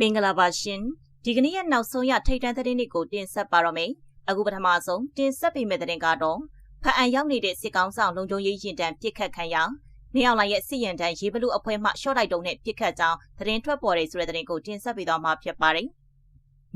မင်္ဂလာပါရှင်ဒီကနေ့ရဲ့နောက်ဆုံးရထိတ်တန့်သတင်းတွေကိုတင်ဆက်ပါတော့မယ်အခုပထမဆုံးတင်ဆက်ပေးမယ့်သတင်းကတော့ဖအံရောက်နေတဲ့စစ်ကောင်းဆောင်လုံခြုံရေးရင်တန်းပြစ်ခတ်ခံရနေအောင်လိုင်ရဲ့စစ်ရင်တန်းရေဘလူအဖွဲမှရှော့တိုက်တုံးနဲ့ပြစ်ခတ်ကြောင်းသတင်းထွက်ပေါ်တဲ့ဆိုတဲ့သတင်းကိုတင်ဆက်ပေးတော့မှာဖြစ်ပါတယ်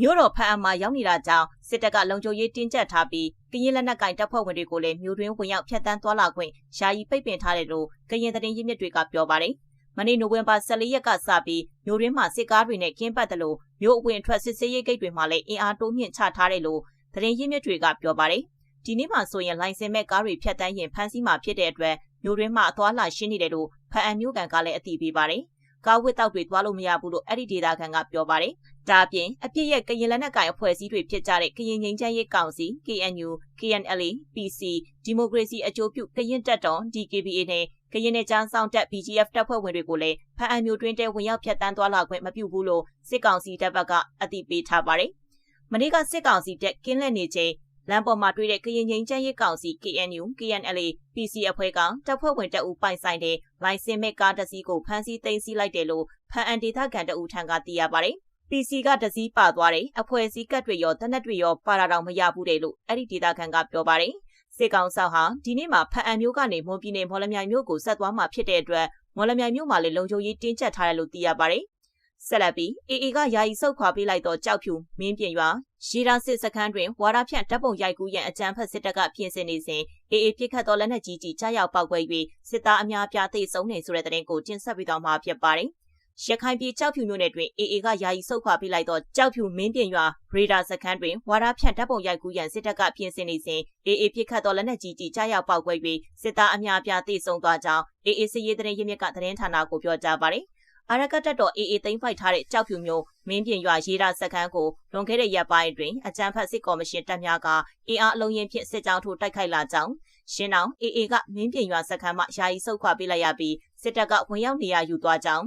မြို့တော်ဖအံမှာရောက်နေတာကြောင့်စစ်တပ်ကလုံခြုံရေးတင်းကျပ်ထားပြီးကရင်လက်နက်ကင်တပ်ဖွဲ့ဝင်တွေကိုလည်းမြို့တွင်းဝင်ရောက်ဖျက်ဆီးသွားလာခွင့်ယာယီပိတ်ပင်ထားတယ်လို့ကရင်သတင်းရင်းမြစ်တွေကပြောပါတယ်။ မနေ့နိုဝင်ဘာ14ရက်ကစပြီးမြို့ရင်းမှာစစ်ကားတွေနဲ့ကင်းပတ်တယ်လို့မြို့အဝင်အထွက်စစ်ဆေးရေးဂိတ်တွေမှာလည်းအင်အားတိုးမြင့်ချထားတယ်လို့သတင်းရင်းမြစ်တွေကပြောပါတယ်။ဒီနေ့မှဆိုရင်လိုင်စင်မဲ့ကားတွေဖြတ်တန်းရင်ဖမ်းဆီးမှာဖြစ်တဲ့အတွက်မြို့ရင်းမှာအသွားလာရှင်းနေတယ်လို့ဖအံမြို့ကန်ကလည်းအသိပေးပါတယ်။ ကားဝစ်တောက်တွေသွားလို့မရဘူးလို့အဲ့ဒီဒေတာကန်ကပြောပါတယ်။ဒါအပြင်အပြစ်ရဲ့ကရင်လက်နက်ကိုင်အဖွဲ့အစည်းတွေဖြစ်ကြတဲ့ကရင်ငိမ့်ချမ်းရေးကောင်စီ KNU KNLA PC ဒီမိုကရေစီအကျိုးပြုကရင်တပ်တော် DKBA နဲ့ကရင်နယ်ချမ်းဆောင်တပ် BGF တပ်ဖွဲ့ဝင်တွေကိုလည်းဖအံမျိုးတွင်းတဲဝင်ရောက်ဖျက်ဆီးသွားလာခွင့်မပြုဘူးလို့စစ်ကောင်စီတပ်ဘက်ကအသိပေးထားပါတယ်။မနေ့ကစစ်ကောင်စီတပ်ကင်းလက်နေချိန် လမ်းပေါ်မှာတွေ့တဲ့ကရင်ငိမ့်ချမ်းရေးကောင်စီ KNU KNLA PC အဖွဲ့ကတပ်ဖွဲ့ဝင်တပ်ဦးပိုင်ဆိုင်တဲ့လိုင်စင်မဲ့ကားတစ်စီးကိုဖမ်းဆီးသိမ်းဆည်းလိုက်တယ်လို့ဖန်အန်ဒေသခံတအူထံကသိရပါတယ်။ PC ကတစည်းပါသွားတယ်အဖွဲ့အစည်းကတ်တွေရောတနက်တွေရောပါတာတော့မရဘူးတယ်လို့အဲ့ဒီဒေသခံကပြောပါတယ်။စစ်ကောင်ဆောင်ဟာဒီနေ့မှာဖအံမျိုးကနေမွန်ပြည်နယ်မော်လမြိုင်မြို့ကိုဆက်သွားမှာဖြစ်တဲ့အတွက်မော်လမြိုင်မြို့မှာလည်းလုံခြုံရေးတင်းကျပ်ထားတယ်လို့သိရပါတယ်။ ဆက်လက်ပြီး AA ကယာယီဆုတ်ခွာပေးလိုက်သောကြောက်ဖြူမင်းပြင်ရွာရေဒါစစ်စခန်းတွင်ဝါရဖြန့်တပ်ပုံရိုက်ကူးရန်အကြမ်းဖက်စစ်တပ်ကပြင်ဆင်နေစဉ် AA ပြစ်ခတ်သောလက်နက်ကြီးကြီးကြားရောက်ပောက်ကွဲ၍စစ်သားအများပြားသေဆုံးနေဆိုတဲ့တဲ့တင်ကိုတင်ဆက်ပြီးတော့မှာဖြစ်ပါတယ်။ရခိုင်ပြည်ကြောက်ဖြူမြို့နယ်တွင် AA ကယာယီဆုတ်ခွာပေးလိုက်သောကြောက်ဖြူမင်းပြင်ရွာရေဒါစခန်းတွင်ဝါရဖြန့်တပ်ပုံရိုက်ကူးရန်စစ်တပ်ကပြင်ဆင်နေစဉ် AA ပြစ်ခတ်သောလက်နက်ကြီးကြီးကြားရောက်ပောက်ကွဲ၍စစ်သားအများအပြားသေဆုံးသွားကြောင်း AA စစ်ရေးတရင်ရမြစ်ကသတင်းဌာနကိုပြောကြားပါတယ်။ အာရကတက်တော် AA သိမ်းဖိုက်ထားတဲ့ကြောက်ဖြူမျိုးမင်းပြင်ရွာရေးတာစခန်းကိုလွန်ခဲ့တဲ့ရက်ပိုင်းတွင်အကြမ်းဖက်စစ်ကော်မရှင်တပ်များကအင်အားအလုံးရင်ဖြင့်စစ်ကြောင်းထိုးတိုက်ခိုက်လာကြောင်းရှင်းအောင် AA ကမင်းပြင်ရွာစခန်းမှယာယီဆုတ်ခွာပေးလိုက်ရပြီးစစ်တပ်ကဝင်ရောက်နေရယူသွားကြောင်း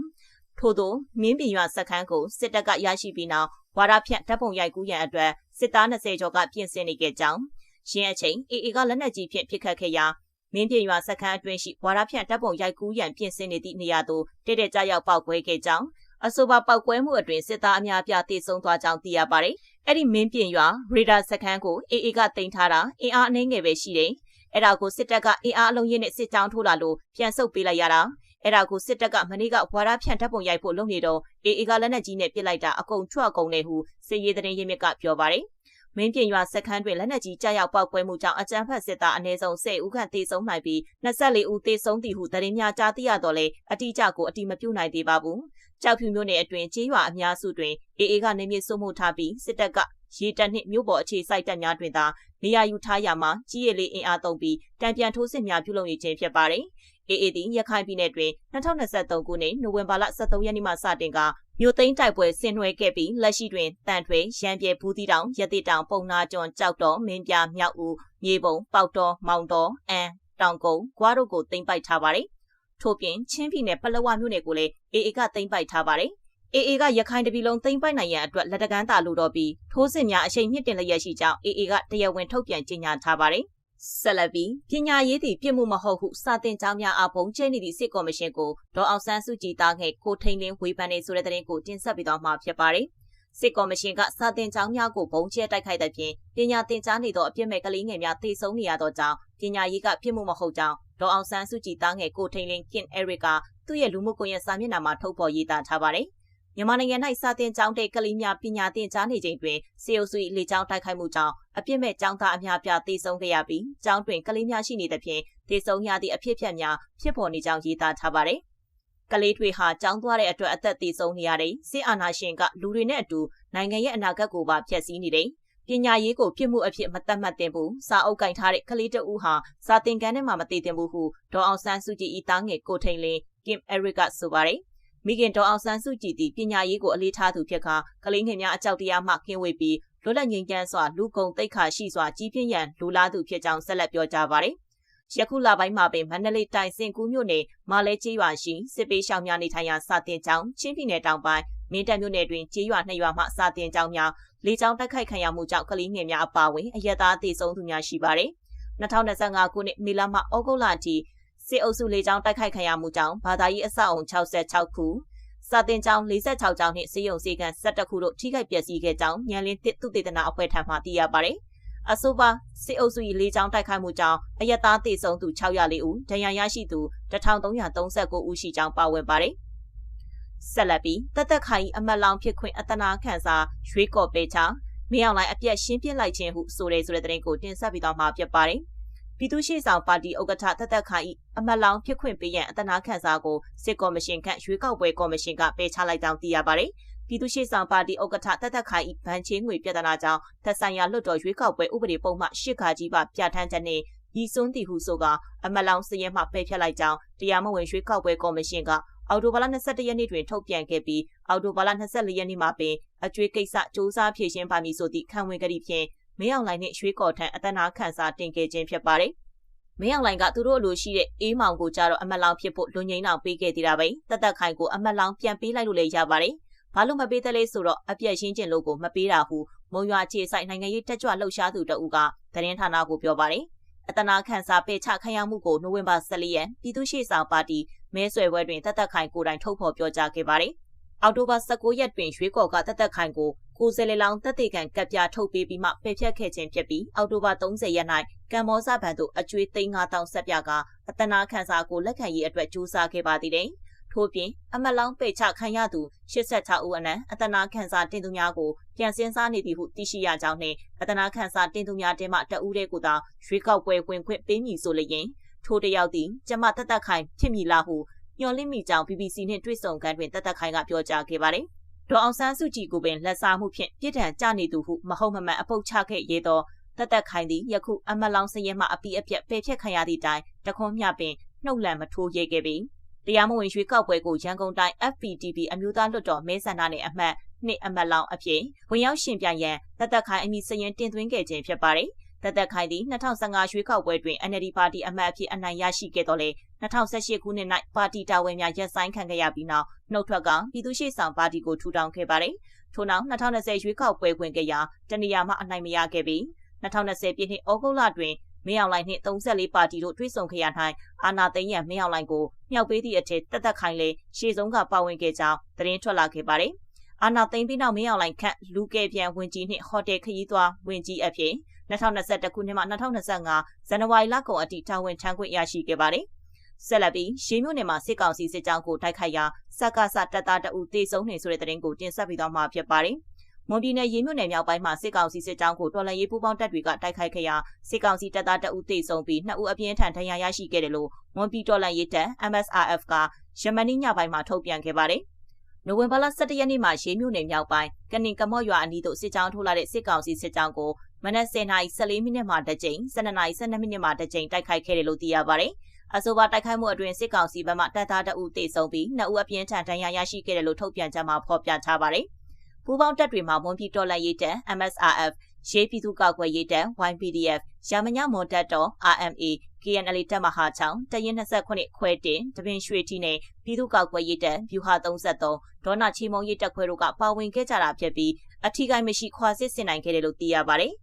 ထို့သောမင်းပင်ရွာစခန်းကိုစစ်တပ်ကရရှိပြီးနောက်ဝါရဖြန့်တပ်ပုံရိုက်ကူးရန်အတွက်စစ်သား20ကျော်ကပြင်ဆင်နေခဲ့ကြောင်းရင်းအချိန်အေအေကလက်နက်ကြီးဖြင့်ပစ်ခတ်ခဲ့ရာ မင်းပြင်ရွာစခန်းအတွင်းရှိဝါရဖြန့်တပ်ပုံရိုက်ကူးရန်ပြင်ဆင်နေသည့်နေရာသို့တည့်တည့်ကြရောက်ပောက်ကွဲခဲ့ကြောင်းအဆိုပါပောက်ကွဲမှုအတွင်းစစ်သားအများအပြားသေဆုံးသွားကြောင်းသိရပါတယ်။အဲ့ဒီမင်းပြင်ရွာရေဒါစခန်းကိုအေအေကတင်ထားတာအင်အားအနှဲငယ်ပဲရှိတယ်။အဲ့ဒါကိုစစ်တပ်ကအင်အားအလုံးရင်းနဲ့စစ်ကြောင်းထိုးလာလို့ပြန်ဆုတ်ပေးလိုက်ရတာအဲ့ဒါကိုစစ်တပ်ကမနေ့ကဝါရဖြန့်တပ်ပုံရိုက်ဖို့လုပ်နေတော့အေအေကလက်နက်ကြီးနဲ့ပစ်လိုက်တာအကုန်ထွက်ကုန်တယ်ဟုစစ်ရေးသတင်းရင်းမြစ်ကပြောပါတယ် မင်းပြင်ရွာစခန်းတွင်လက်နက်ကြီးကြားရောက်ပောက်ကွဲမှုကြောင့်အကြမ်းဖက်စစ်သားအနည်းဆုံး10ဦးခန့်သေဆုံးနိုင်ပြီး24ဦးသေဆုံးသည်ဟုသတင်းများကြားသိရတော့လေအတိအကျကိုအတိမပြုနိုင်သေးပါဘူး။ကြောက်ဖြူမြို့နယ်အတွင်းကျေးရွာအများစုတွင်အေအေကနေမြေစုမှုထားပြီးစစ်တပ်ကရေတပ်နှင့်မြို့ပေါ်အခြေစိုက်တပ်များတွင်သာနေရာယူထားရမှာကြီးရည်လေးအင်အားသုံးပြီးတံပြန်ထိုးစစ်များပြုလုပ်နေခြင်းဖြစ်ပါတယ်။ AA သည်ရခိုင်ပြည်နယ်တွင်2023ခုနှစ်နိုဝင်ဘာလ23ရက်နေ့မှစတင်ကမြို့သိမ်းတိုက်ပွဲဆင်နွှဲခဲ့ပြီးလက်ရှိတွင်တန်ထွေရန်ပြဲဘူးတီတောင်ရတိတောင်ပုံနာကျွန်းကြောက်တော်မင်းပြမြောက်ဦးမြေပုံပေါတော်မောင်တော်အန်တောင်ကုန်းဂွားတို့ကိုသိမ်းပိုက်ထားပါတယ်။ထို့ပြင်ချင်းပြည်နယ်ပလောဝမြို့နယ်ကိုလည်း AA ကသိမ်းပိုက်ထားပါတယ်။ AA ကရခိုင်တပြည်လုံးသိမ်းပိုက်နိုင်ရန်အတွက်လက်တကမ်းတာလို့တော့ပြီးထိုးစစ်များအချိန်မြင့်တင်လျက်ရှိကြောင်း AA ကတရားဝင်ထုတ်ပြန်ကြေညာထားပါတယ်။ ဆက်လက်ပြီးပညာရေးသည်ပြစ်မှုမဟုတ်ဟုစာတင်ကြောင်းများအပုံကျဲနေသည့်စစ်ကော်မရှင်ကိုဒေါ်အောင်ဆန်းစုကြည်သားငယ်ကိုထိန်လင်းဝေဖန်နေဆိုတဲ့သတင်းကိုတင်ဆက်ပေးသွားမှာဖြစ်ပါတယ်။စစ်ကော်မရှင်ကစာတင်ကြောင်းများကိုဘုံကျဲတိုက်ခိုက်တဲ့ဖြင့်ပညာသင်ကြားနေသောအပြစ်မဲ့ကလေးငယ်များသေဆုံးနေရသောကြောင့်ပညာရေးကပြစ်မှုမဟုတ်ကြောင်းဒေါ်အောင်ဆန်းစုကြည်သားငယ်ကိုထိန်လင်းကင်အဲရစ်ကသူ့ရဲ့လူမှုကွန်ရက်စာမျက်နှာမှာထုတ်ဖော်ရေးသားထားပါတယ်။ မြန်မာနိုင်ငံ၌စာတင်ကျောင်းတဲ့ကလေးများပညာသင်ကြားနေချိန်တွင်စေအုပ်စု၏လေကြောင်းတိုက်ခိုက်မှုကြောင့်အပြစ်မဲ့ကျောင်းသားအများပြားသေဆုံးခဲ့ရပြီးကျောင်းတွင်ကလေးများရှိနေသဖြင့်သေဆုံးရသည့်အဖြစ်အပျက်များဖြစ်ပေါ်နေကြောင်းရေးသားထားပါတယ်။ကလေးတွေဟာကျောင်းသွားတဲ့အတွက်အသက်သေဆုံးနေရတယ်။စစ်အာဏာရှင်ကလူတွေနဲ့အတူနိုင်ငံရဲ့အနာဂတ်ကိုပါဖျက်ဆီးနေတယ်။ပညာရေးကိုပြစ်မှုအဖြစ်မတတ်မှတ်သင့်ဘူး။စာအုပ်ကင်ထားတဲ့ကလေးတအူးဟာစာသင်ခန်းထဲမှာမတည်သင့်ဘူးဟုဒေါ်အောင်ဆန်းစုကြည်ဤသားငယ်ကိုထိန်လင်းကင်အရစ်ကဆိုပါတယ်။ မိခင်တော်အောင်ဆန်းစုကြည်သည်ပညာရေးကိုအလေးထားသူဖြစ်ကာကလေးငယ်များအကြောက်တရားမှကင်းဝေးပြီးလွတ်လပ်ငြိမ်းချမ်းစွာလူကုန်သိက္ခာရှိစွာကြီးပြင်းရန်လူလားသူဖြစ်ကြောင်းဆက်လက်ပြောကြားပါတယ်။ယခုလပိုင်းမှာပင်မန္တလေးတိုင်းစင်ကူးမြို့နယ်မာလဲကျေးရွာရှိစစ်ပေးရှောင်များနေထိုင်ရာစာတင်ကျောင်းချင်းပြည်နယ်တောင်ပိုင်းမင်းတပ်မြို့နယ်တွင်ကျေးရွာနှစ်ရွာမှစာတင်ကျောင်းများလေကြောင်းတိုက်ခိုက်ခံရမှုကြောင့်ကလေးငယ်များအပါအဝင်အရက်သားသေဆုံးသူများရှိပါတယ်။2025ခုနှစ်မေလမှဩဂုတ်လအထိ စစ်အုပ်စုလေကြောင်းတိုက်ခိုက်ခံရမှုကြောင့်ဘာသာရေးအဆောက်အုံ66ခုစစာတင်ကျောင်း46ကျောင်းနှင့်စေယုံစေကန်17ခုတို့ထိခိုက်ပျက်စီးခဲ့ကြောင်းညံလင်းတစ်သုတေသနအဖွဲ့ထံမှသိရပါတယ်။အဆိုပါစစ်အုပ်စု၏၄ကျောင်းတိုက်ခိုက်မှုကြောင့်အယက်သားသေဆုံးသူ604ဦး၊ဒဏ်ရာရရှိသူ1339ဦးရှိကြောင်းပါဝင်ပါတယ်။ဆက်လက်ပြီးတသက်ခိုင်အမတ်လောင်ဖြစ်ခွင့်အတနာခံစာရွေးကော်ပေးချမင်းအောင်လိုင်းအပြက်ရှင်းပြလိုက်ခြင်းဟုဆိုတဲ့ဆိုတဲ့သတင်းကိုတင်ဆက်ပြီးတော့မှာဖြစ်ပါတယ်။ ပြည်သူ့ရှေ့ဆောင်ပါတီဥက္ကဋ္ဌတသက်ခိုင်အမတ်လောင်ဖြစ်ခွင့်ပေးရန်အတနာခန့်စာကိုစစ်ကော်မရှင်ခန့်ရွေးကောက်ပွဲကော်မရှင်ကပယ်ချလိုက်ကြောင်းသိရပါတယ်။ပြည်သူ့ရှေ့ဆောင်ပါတီဥက္ကဋ္ဌတသက်ခိုင်ဗန်ချင်းငွေပြဿနာကြောင့်သက်ဆိုင်ရာလွှတ်တော်ရွေးကောက်ပွဲဥပဒေပုံမှရှစ်ခါကြီးပါပြဋ္ဌာန်းချက်နဲ့ဤစွန်းတီဟုဆိုကအမတ်လောင်စည်ရင်မှပယ်ဖြတ်လိုက်ကြောင်းတရားမဝင်ရွေးကောက်ပွဲကော်မရှင်ကအော်တိုဘာလ22ရက်နေ့တွင်ထုတ်ပြန်ခဲ့ပြီးအော်တိုဘာလ24ရက်နေ့မှာပင်အကျွေးကိစ္စစ조사ဖြည့်ရှင်းပါမည်ဆိုသည့်ခံဝင်ကတိဖြင့် မင်းအောင်လှိုင်နှင့်ရွှေကော်ထံအတနာခန့်စာတင်ခဲ့ခြင်းဖြစ်ပါတယ်မင်းအောင်လှိုင်ကသူတို့လိုရှိတဲ့အေးမောင်ကိုကြတော့အမတ်လောင်ဖြစ်ဖို့လူငိမ့်အောင်ပေးခဲ့သေးတာပဲတသက်ခိုင်ကိုအမတ်လောင်ပြန်ပေးလိုက်လို့လည်းရပါတယ်ဘာလို့မပေးသလဲဆိုတော့အပြည့်ရှင်းကျင်လို့ကိုမပေးတာဟုမုံရွာခြေဆိုင်နိုင်ငံရေးတက်ကြွလှုပ်ရှားသူတအူကသတင်းဌာနကိုပြောပါတယ်အတနာခန့်စာပေချခံရမှုကိုနိုဝင်ဘာ14ရက်ပြည်သူ့ရှေ့ဆောင်ပါတီမဲဆွယ်ပွဲတွင်တသက်ခိုင်ကိုယ်တိုင်ထုတ်ဖော်ပြောကြားခဲ့ပါတယ်အောက်တိုဘာ19ရက်တွင်ရွှေကော်ကတသက်ခိုင်ကို ကိုယ်စလေလောင်တက်တေကန်ကပ်ပြထုတ်ပေးပြီးမှပယ်ဖြတ်ခဲ့ခြင်းဖြစ်ပြီးအောက်တိုဘာ30ရက်၌ကံမောဇဘန်သို့အကျွေး3000ဆက်ပြကအတနာခန်းစာကိုလက်ခံရေးအတွက်ကြိုးစားခဲ့ပါသေးတယ်။ထို့ပြင်အမလောင်းပေချခံရသူ86ဦးအနက်အတနာခန်းစာတင်သူများကိုပြန်စင်းစားနေသည်ဟုသိရှိရကြောင်းနှင့်အတနာခန်းစာတင်သူများတင်မှတဦးတည်းကိုသာရွေးကောက်ပွဲဝင်ခွင့်ပေးမည်ဆိုလျင်ထိုတယောက်သည်ကျမတတ်တတ်ခိုင်ဖြစ်မည်လားဟုညှော်လင့်မိကြောင်း BBC နှင့်တွေ့ဆုံခန်းတွင်တတ်တတ်ခိုင်ကပြောကြားခဲ့ပါတယ်။ ဒေါအောင်ဆန်းစုကြည်ကိုပင်လက်စားမှုဖြင့်ပြစ်ဒဏ်ကြနေသူဟုမဟုတ်မမှန်အပုတ်ချခဲ့ရသောတသက်ခိုင်သည်ယခုအမလောင်စရဲမှအပီးအပြက်ပယ်ဖြတ်ခံရသည့်တိုင်တခွန်းမြပင်နှုတ်လန့်မထိုးရဲခဲ့ပြီတရားမဝင်ရွှေကောက်ပွဲကိုရန်ကုန်တိုင်း FPTV အမျိုးသားလွှတ်တော်မဲဆန္ဒနယ်အမှတ်နှစ်အမတ်လောင်အဖြစ်ဝင်ရောက်ရှင်ပြိုင်ရန်တသက်ခိုင်အမိစရင်တင်သွင်းခဲ့ခြင်းဖြစ်ပါတယ်။ တသက်ခိုင်သည်2015ရွေးကောက်ပွဲတွင် NLD ပါတီအမတ်အဖြစ်အနိုင်ရရှိခဲ့တော်လဲ2018ခုနှစ်၌ပါတီတာဝန်များရပ်ဆိုင်းခံခဲ့ရပြီးနောက်နှုတ်ထွက်ကပြည်သူ့ရှေ့ဆောင်ပါတီကိုထူထောင်ခဲ့ပါတယ်။ထို့နောက်2020ရွေးကောက်ပွဲဝင်ခဲ့ရာတနေရာမှအနိုင်မရခဲ့ပြီး2020ပြည့်နှစ်ဩဂုတ်လတွင်မင်းအောင်လှိုင်နှင့်34ပါတီတို့တွဲဆုံခဲ့ရ၌အာနာသိန်းရမင်းအောင်လှိုင်ကိုမြောက်ပေးသည့်အထက်တက်တက်ခိုင်လေရှေ့ဆုံးကပါဝင်ခဲ့ကြောင်းသတင်းထွက်လာခဲ့ပါတယ်။အာနာသိန်းပြီးနောက်မင်းအောင်လှိုင်ခန့်လူကယ်ပြန်ဝင်ကြီးနှင့်ဟိုတယ်ခရီးသွားဝင်ကြီးအဖြစ် 2021ခုနှစ်မှ2025ဇန်နဝါရီလကုန်အထိတာဝန်ထမ်းခွင့်ရရှိခဲ့ပါတယ်။ဆက်လက်ပြီးရေမြို့နယ်မှာစစ်ကောင်စီစစ်ကြောင်းကိုတိုက်ခိုက်ရာစက္ကစတပ်သားတအုပ်တေဆုံးနေဆိုတဲ့သတင်းကိုတင်ဆက်ပြီးတော့မှာဖြစ်ပါတယ်။မွန်ပြည်နယ်ရေမြို့နယ်မြောက်ပိုင်းမှာစစ်ကောင်စီစစ်ကြောင်းကိုတော်လှန်ရေးပူးပေါင်းတပ်တွေကတိုက်ခိုက်ခဲ့ရာစစ်ကောင်စီတပ်သားတအုပ်တေဆုံးပြီးနှစ်ဦးအပြင်းထန်ဒဏ်ရာရရှိခဲ့တယ်လို့မွန်ပြည်တော်လှန်ရေးတပ် MSRF ကယမနီညပိုင်းမှာထုတ်ပြန်ခဲ့ပါတယ်။နိုဝင်ဘာလ17ရက်နေ့မှာရေမြို့နယ်မြောက်ပိုင်းကနင်ကမော့ရွာအနီးသို့စစ်ကြောင်းထိုးလာတဲ့စစ်ကောင်စီစစ်ကြောင်းကို မနက်10:14မိနစ်မှတစ်ကြိမ်12:12မိနစ်မှတစ်ကြိမ်တိုက်ခိုက်ခဲ့တယ်လို့သိရပါတယ်။အဆိုပါတိုက်ခိုက်မှုအတွင်းစစ်ကောင်စီဘက်မှတပ်သားတအုပ်တေဆုံးပြီးနှစ်ဦးအပြင်းထန်ဒဏ်ရာရရှိခဲ့တယ်လို့ထုတ်ပြန်ချက်မှာဖော်ပြထားပါတယ်။ပူးပေါင်းတပ်တွေမှာဝန်ပြည်တော်လှန်ရေးတပ် MSRF ရေးပြည်သူ့ကောက်ွယ်ရေးတပ် YPDF ရမညမွန်တပ်တော် RMA KNL တပ်မဟာ6တရင်29ခွဲတင်တပင်ရွှေတီနဲ့ပြည်သူ့ကောက်ွယ်ရေးတပ်ဗျူဟာ33ဒေါနာချီမုံရေးတပ်ခွဲတို့ကပါဝင်ခဲ့ကြတာဖြစ်ပြီးအထီးကိုင်းမရှိခွာစစ်ဆင်နိုင်ခဲ့တယ်လို့သိရပါတယ်။